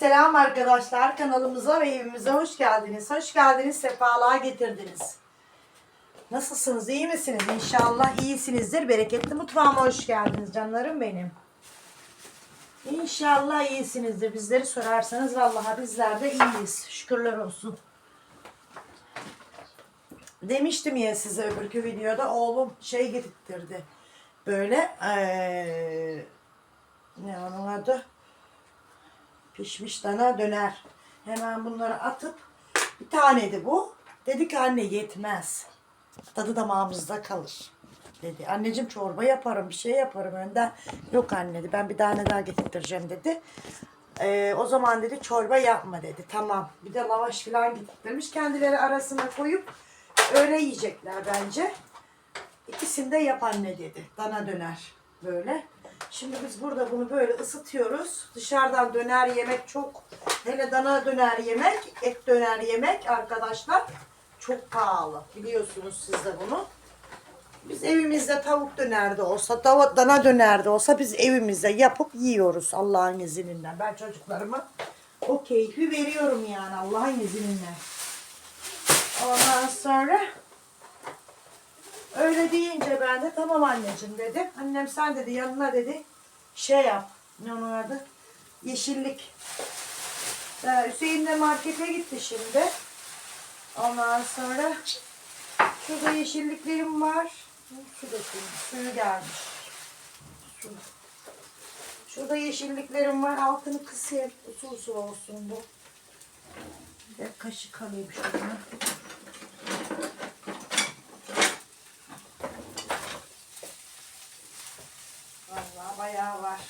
Selam arkadaşlar kanalımıza ve evimize hoş geldiniz. Hoş geldiniz, sefalığa getirdiniz. Nasılsınız, iyi misiniz? İnşallah iyisinizdir. Bereketli mutfağıma hoş geldiniz canlarım benim. İnşallah iyisinizdir. Bizleri sorarsanız vallahi bizler de iyiyiz. Şükürler olsun. Demiştim ya size öbürkü videoda oğlum şey getirtirdi. Böyle eee ne onun adı? Pişmiş dana döner. Hemen bunları atıp bir taneydi bu. Dedi ki anne yetmez. Tadı damağımızda kalır. Dedi. Anneciğim çorba yaparım bir şey yaparım önden. Yok anne dedi ben bir tane daha getirtireceğim dedi. Ee, o zaman dedi çorba yapma dedi. Tamam. Bir de lavaş falan getirtirmiş. Kendileri arasına koyup öyle yiyecekler bence. İkisini de yap anne dedi. Dana döner böyle. Şimdi biz burada bunu böyle ısıtıyoruz. Dışarıdan döner yemek çok hele dana döner yemek, et döner yemek arkadaşlar çok pahalı. Biliyorsunuz siz de bunu. Biz evimizde tavuk döner de olsa, tavuk dana döner de olsa biz evimizde yapıp yiyoruz Allah'ın izniyle. Ben çocuklarıma o keyfi veriyorum yani Allah'ın izniyle. Ondan sonra Öyle deyince ben de tamam anneciğim dedi. Annem sen dedi yanına dedi şey yap. Ne onun adı? Yeşillik. Ee, Hüseyin de markete gitti şimdi. Ondan sonra şurada yeşilliklerim var. Su dökeyim. Suyu gelmiş. Su. Şurada yeşilliklerim var. Altını kısayım. Usul usul olsun bu. Bir de kaşık alayım şuradan. Vallahi bayağı var.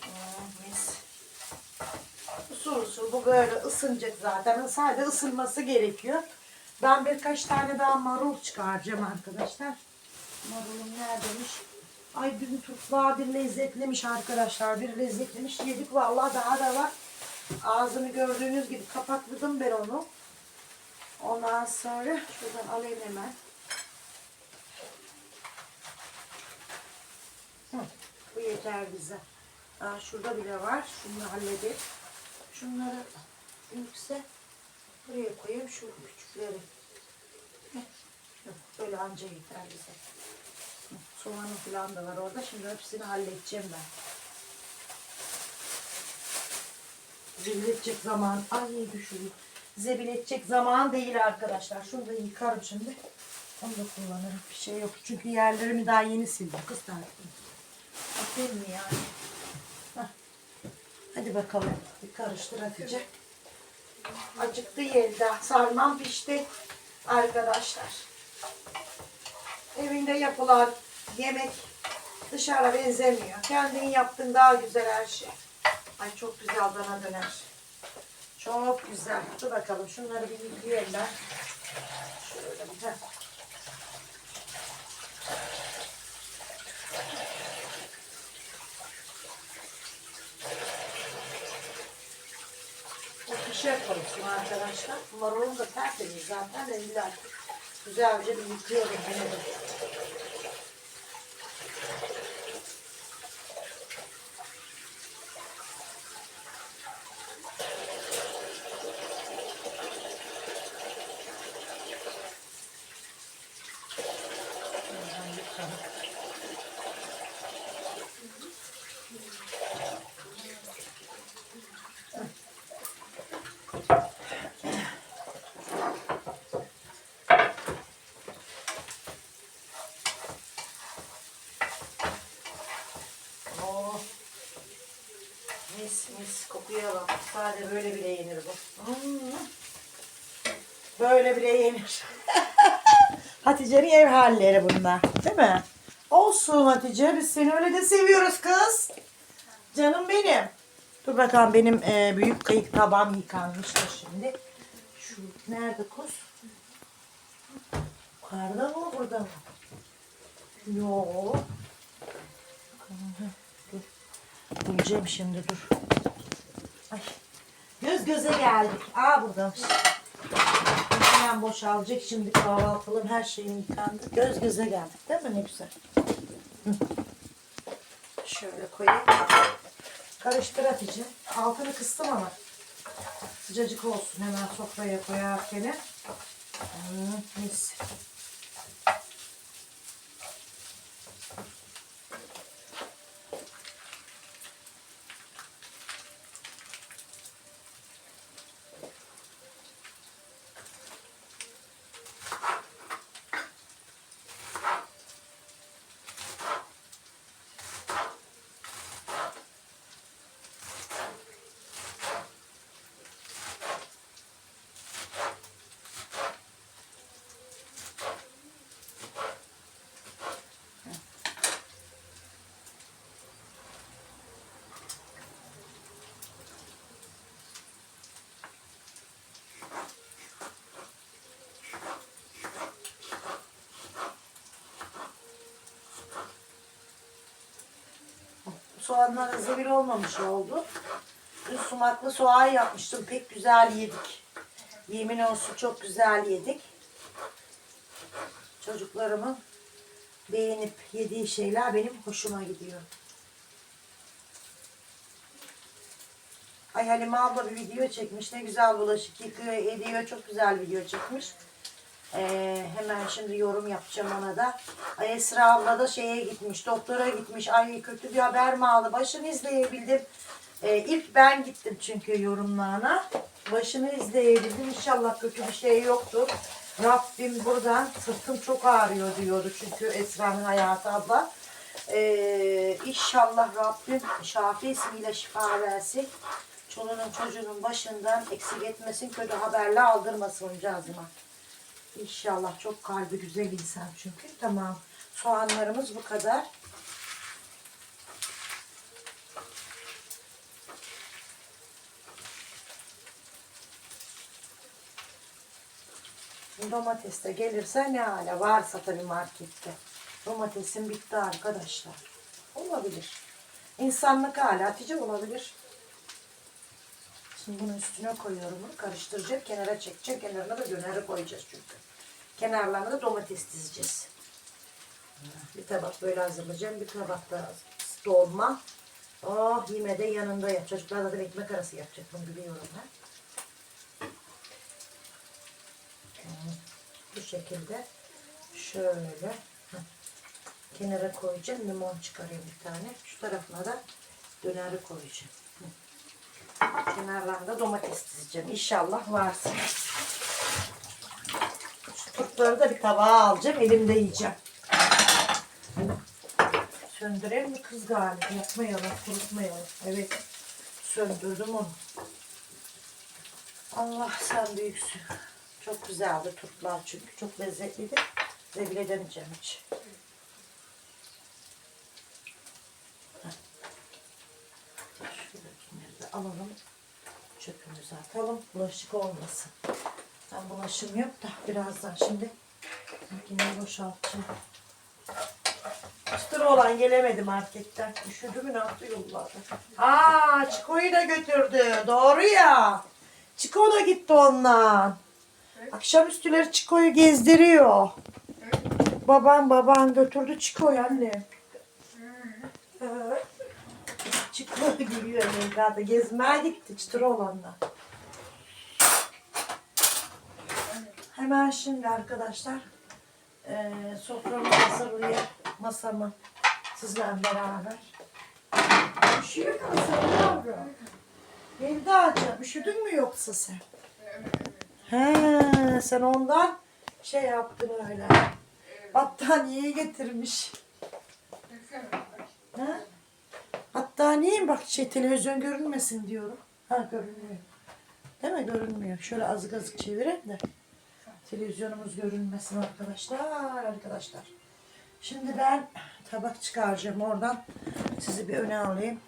Hmm, mis. Usul bu böyle ısınacak zaten. Sadece ısınması gerekiyor. Ben birkaç tane daha marul çıkaracağım arkadaşlar. Marulum neredeymiş? Ay dün tutlağı bir lezzetlemiş arkadaşlar. Bir lezzetlemiş yedik. Vallahi daha da var. Ağzını gördüğünüz gibi kapakladım ben onu. Ondan sonra şuradan alayım hemen. Hı, bu yeter bize. Aa, şurada bile var. Şunu halledip. Şunları büyükse buraya koyayım. Şu küçükleri. Böyle anca yeter bize. Soğanı falan da var orada. Şimdi hepsini halledeceğim ben. Zebil edecek zaman. Ay düşürüyor. Zebil edecek zaman değil arkadaşlar. Şunu da yıkarım şimdi. Onu da kullanırım. Bir şey yok. Çünkü yerlerimi daha yeni sildim. Kız tarafını. Aferin yani? Hadi bakalım. Bir karıştır Hatice. Acıktı yelde. Sarmam pişti. Arkadaşlar. Evinde yapılan yemek dışarı benzemiyor. Kendin yaptığın daha güzel her şey. Ay çok güzel dana döner. Çok güzel. Dur bakalım şunları bir yıkayayım ben. Şöyle bir O pişer koysun arkadaşlar. Marulum da tertemiz zaten. Ben güzelce bir yıkıyorum. Yine de. Buradan yıkalım. Oh. Mis mis Sadece böyle bile yenir bu. Hmm. Böyle bile yenir. Hatice'nin ev halleri bunlar. Değil mi? Olsun Hatice. Biz seni öyle de seviyoruz kız. Canım benim. Dur bakalım benim e, büyük kayık tabağım yıkanmıştır şimdi. Şu nerede kuz? Yukarıda mı burada mı? Yok. Dur. Bulacağım şimdi dur. Ay. Göz göze geldik. Aa buradamış. Hemen boşalacak şimdi kahvaltılığım her şeyim yıkandı. Göz göze geldik değil mi ne güzel. Şöyle koyayım. Karıştır Hatice. Altını kıstım ama. Sıcacık olsun hemen sofraya koyarken. Hmm, mis. Soğanlar zevir olmamış oldu. Dün sumaklı soğan yapmıştım. Pek güzel yedik. Yemin olsun çok güzel yedik. Çocuklarımın beğenip yediği şeyler benim hoşuma gidiyor. Ay Halime abla bir video çekmiş. Ne güzel bulaşık yıkıyor, ediyor. Çok güzel video çekmiş. Ee, hemen şimdi yorum yapacağım ona da. Esra abla da şeye gitmiş, doktora gitmiş. Ay kötü bir haber mi aldı? Başını izleyebildim. Ee, ilk ben gittim çünkü yorumlarına. Başını izleyebildim. İnşallah kötü bir şey yoktur. Rabbim buradan sırtım çok ağrıyor diyordu çünkü Esra'nın hayatı abla. Ee, inşallah Rabbim Şafi ismiyle şifa versin. Çoluğunun çocuğunun başından eksik etmesin, kötü haberle aldırmasın cazıma. İnşallah çok kalbi güzel insan çünkü. Tamam. Soğanlarımız bu kadar. Domates de gelirse ne hale varsa tabii markette. Domatesim bitti arkadaşlar. Olabilir. İnsanlık hali Hatice olabilir. Şimdi bunun üstüne koyuyorum bunu. Karıştıracak. Kenara çekeceğim. Kenarına da döneri koyacağız çünkü. Kenarlarına da domates dizeceğiz. Bir tabak böyle hazırlayacağım. Bir tabak da dolma. Oh yemede yanında yap. Çocuklarla da ekmek arası yapacak. Bunu biliyorum ben. Bu şekilde şöyle kenara koyacağım. Limon çıkarayım bir tane. Şu tarafına da döneri koyacağım. Kenarlarında domates dizeceğim. İnşallah varsa. Şu turpları da bir tabağa alacağım. Elimde yiyeceğim. Söndürelim mi kız galiba? Yakmayalım, kurutmayalım. Evet. Söndürdüm onu. Allah sen büyüksün. Çok güzeldi turplar çünkü. Çok lezzetliydi. Size bile demeyeceğim hiç. Şöyle de alalım. Çöpümüzü atalım. Bulaşık olmasın. Ben bulaşım yok da birazdan şimdi makineyi boşaltacağım. Çıtır olan gelemedi marketten. Üşüdü mü ne yaptı yollarda. Aa Çiko'yu da götürdü. Doğru ya. Çiko da gitti ondan. Akşamüstüleri Çiko'yu gezdiriyor. Baban baban götürdü Çiko'yu anne. Evet. Çiko gülüyor Amerika'da. Gezmeye gitti çıtır olanla. Hemen şimdi arkadaşlar eee soframı hazırlayıp masamı sizlerle beraber. Üşüyor musun yavrum? Melda'cığım üşüdün mü yoksa sen? He, sen ondan şey yaptın öyle. Battaniyeyi getirmiş. Mi bak şey televizyon görünmesin diyorum. Ha görünmüyor. Değil mi? Görünmüyor. Şöyle azıcık azıcık çevireyim de. Televizyonumuz görünmesin arkadaşlar. Arkadaşlar. Şimdi ben tabak çıkaracağım oradan. Sizi bir öne alayım.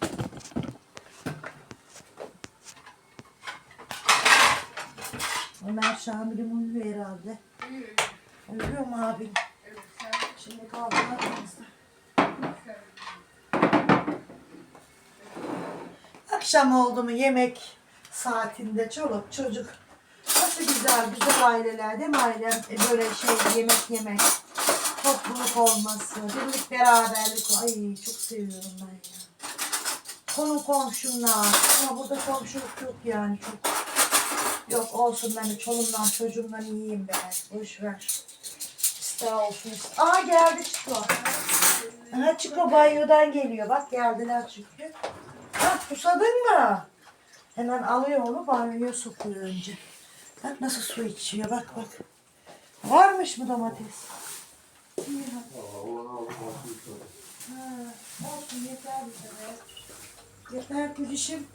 Ömer Şamil'im uyuyor herhalde. Uyuyor mu abim? Şimdi kalkmadığımızda. Akşam oldu mu yemek saatinde çoluk çocuk nasıl güzel güzel aileler değil mi ailem E, böyle şey yemek yemek topluluk olması birlik beraberlik ay çok seviyorum ben ya. konu komşumla. Ama burada komşuluk yok yani çok. Yok olsun ben de çolumdan çocuğumdan iyiyim ben. Boş ver. İster olsun ister. Aa geldi Çiko. Aha Çiko banyodan geliyor. Bak geldiler çünkü. Ha susadın mı? Hemen alıyor onu banyoya sokuyor önce. Bak nasıl su içiyor bak bak. Varmış mı domates? Ha, olsun yeter bize be. Yeter kocişim.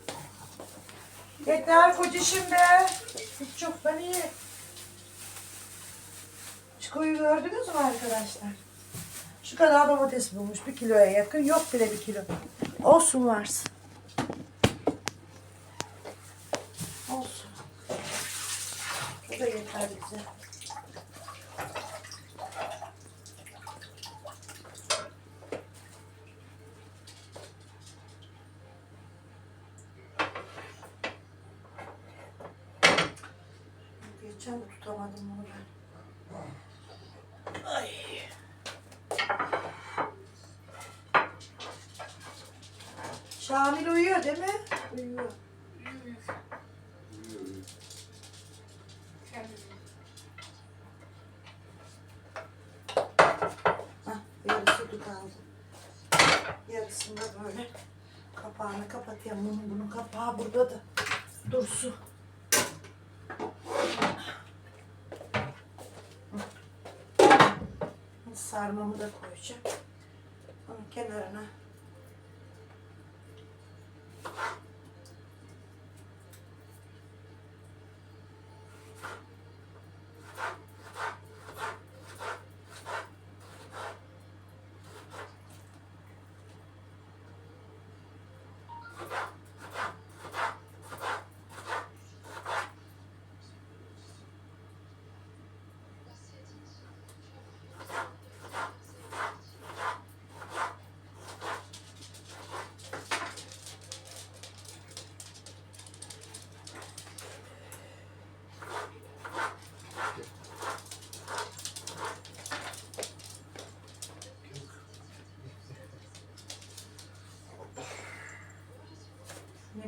Yeter kocişim be. Hiç çoktan iyi. Çikoyu gördünüz mü arkadaşlar? Şu kadar domates bulmuş. Bir kiloya yakın. Yok bile bir kilo. Olsun varsın. Olsun. Bize. Geçen de tutamadım bunu ben. Ay. Şamil uyuyor değil mi? Uyuyor. Sarmamı da koyacağım. Onun kenarına.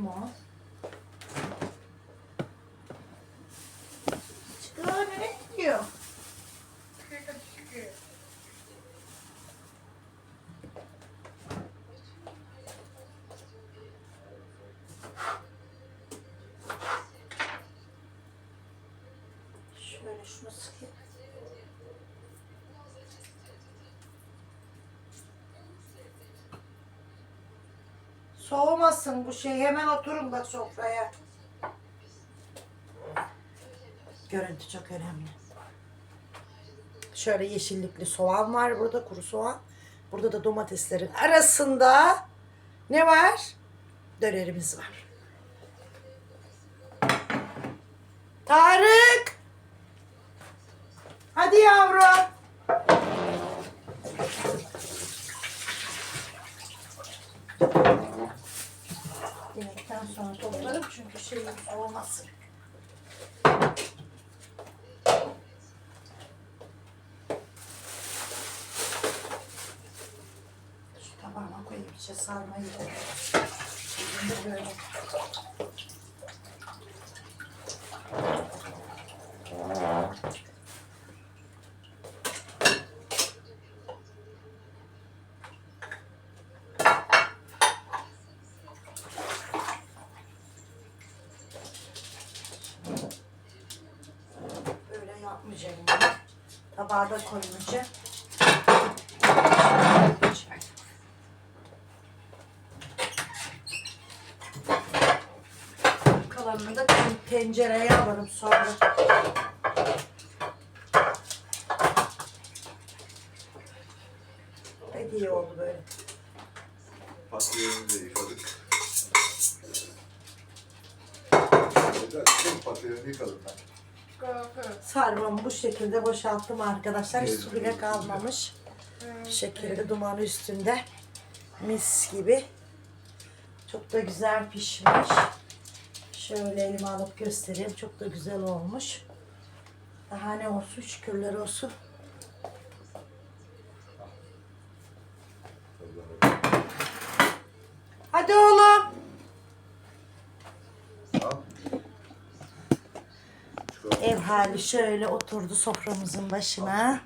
Limon. Çıkıyor nereye gidiyor? Şöyle şunu sıkayım. Soğumasın bu şey. Hemen oturun bak sofraya. Görüntü çok önemli. Şöyle yeşillikli soğan var burada, kuru soğan. Burada da domateslerin arasında ne var? Dönerimiz var. Tarık! Hadi yavrum. Yemekten sonra toplarım çünkü şey olmasın. Şu tabağıma koyayım içe sarmayı da. Böyle yapmayacağım bunu. Tabağa da koymayacağım. Kalanını da ten- tencereye alırım sonra. Pek iyi oldu böyle. Patlıcanı da yıkadık. Güzel, tüm patlıcanı yıkadım ben. Bu şekilde boşalttım arkadaşlar. Hiç su bile kalmamış. Bu şekilde dumanı üstünde. Mis gibi. Çok da güzel pişmiş. Şöyle elime alıp göstereyim. Çok da güzel olmuş. Daha ne olsun şükürler olsun. Hadi oğlum. Ev hali şöyle oturdu soframızın başına.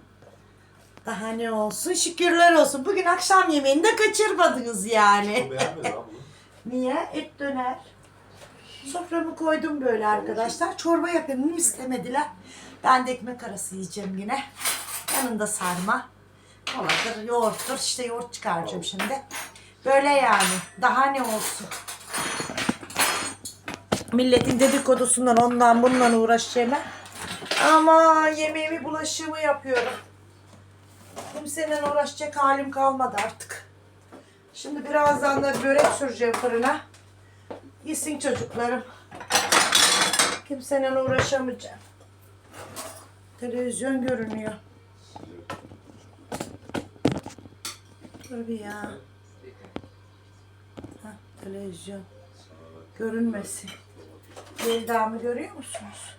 Daha ne olsun şükürler olsun. Bugün akşam yemeğini de kaçırmadınız yani. Niye? Et döner. Soframı koydum böyle arkadaşlar. Çorba yapayım istemediler. Ben de ekmek arası yiyeceğim yine. Yanında sarma. Koladır, yoğurttur. İşte yoğurt çıkaracağım şimdi. Böyle yani. Daha ne olsun. Milletin dedikodusundan ondan bundan uğraşacağım ben. Ama yemeğimi bulaşığımı yapıyorum. Kimsenin uğraşacak halim kalmadı artık. Şimdi birazdan da börek süreceğim fırına. Yesin çocuklarım. Kimsenin uğraşamayacağım. Televizyon görünüyor. Dur ya. Hah, televizyon. Görünmesin. Yeldamı görüyor musunuz?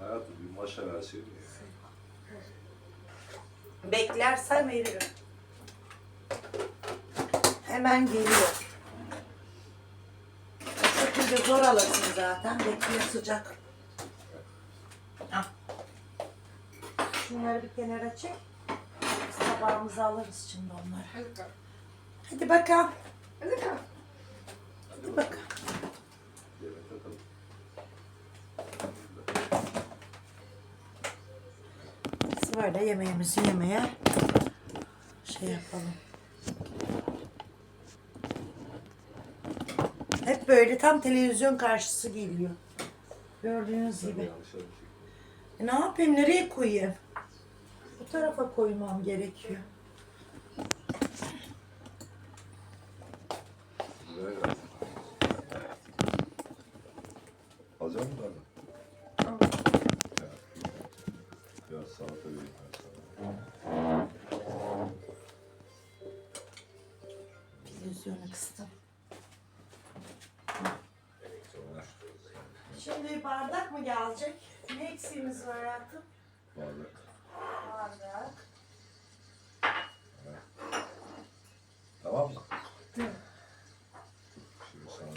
Hayatım bir maşa verseydin ya. Beklersen veririm. Hemen geliyor. O şekilde zor alırsın zaten. Bekliyor sıcak. Al. Şunları bir kenara çek. Biz tabağımıza alırız şimdi onları. Hadi bakalım. Hadi bakalım. Yemek takalım. Biz yemeğimizi yemeye şey yapalım. Hep böyle tam televizyon karşısı geliyor. Gördüğünüz gibi. E ne yapayım? Nereye koyayım? Bu tarafa koymam gerekiyor. Televizyonu kıstım. Sonra Şimdi bardak mı gelecek? Ne eksiğimiz var hayatım? bardak. Bardak. Tamam mı? Şimdi sana...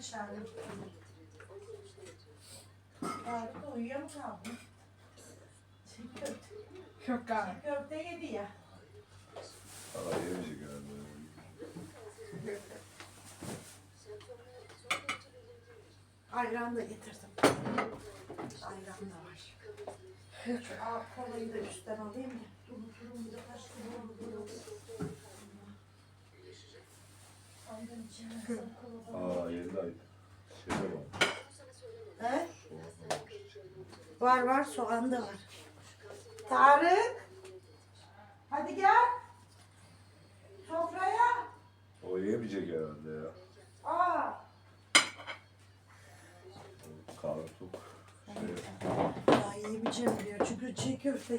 İçerdim. Tarık uyuyor mu kaldı? Çiğ köfte. Yok abi. Çiğ köfte yedi ya. Aa, yemeyecek herhalde. Ayran da getirdim. Ayran da var. Şu kolayı da üstten alayım mı? Unuturum bir de kaç gün olur. Aa, yerinde ay. Şeyde var. He? Var. Var var soğan da var. Tarık. Hadi gel. Sofraya. O yemeyecek herhalde ya. Aa. Karnı tok. Şey, Daha yiyemeyeceğim diyor. Çünkü çiğ köfte.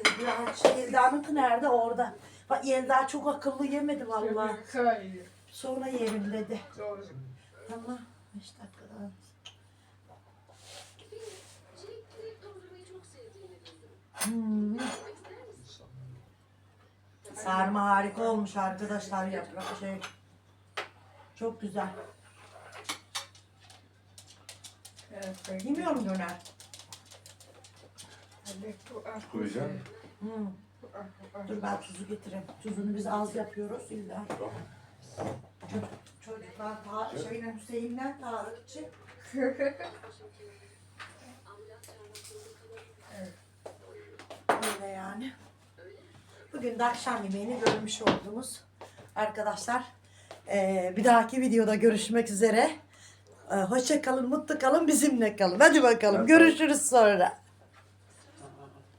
Şey, Yelda'nınki nerede? Orada. Bak Yelda çok akıllı yemedi vallahi. Hayır. Sonra yerim dedi. Doğru. Tamam. 5 dakikada. Hmm. Sarma harika olmuş arkadaşlar yaprak şey. Çok güzel. Evet. Yemiyorum döner. Ah, koyacak mısın? Hmm. ah, ah. Dur ben tuzu getireyim. Tuzunu biz az yapıyoruz illa. Tamam. Çocuk, çocuklar ta, şeyle Hüseyin'le Tarıkçı. Öyle yani. Bugün de akşam yemeğini görmüş oldunuz. Arkadaşlar eee, bir dahaki videoda görüşmek üzere. Eee, hoşça kalın, mutlu kalın, bizimle kalın. Hadi bakalım. Evet. Görüşürüz sonra.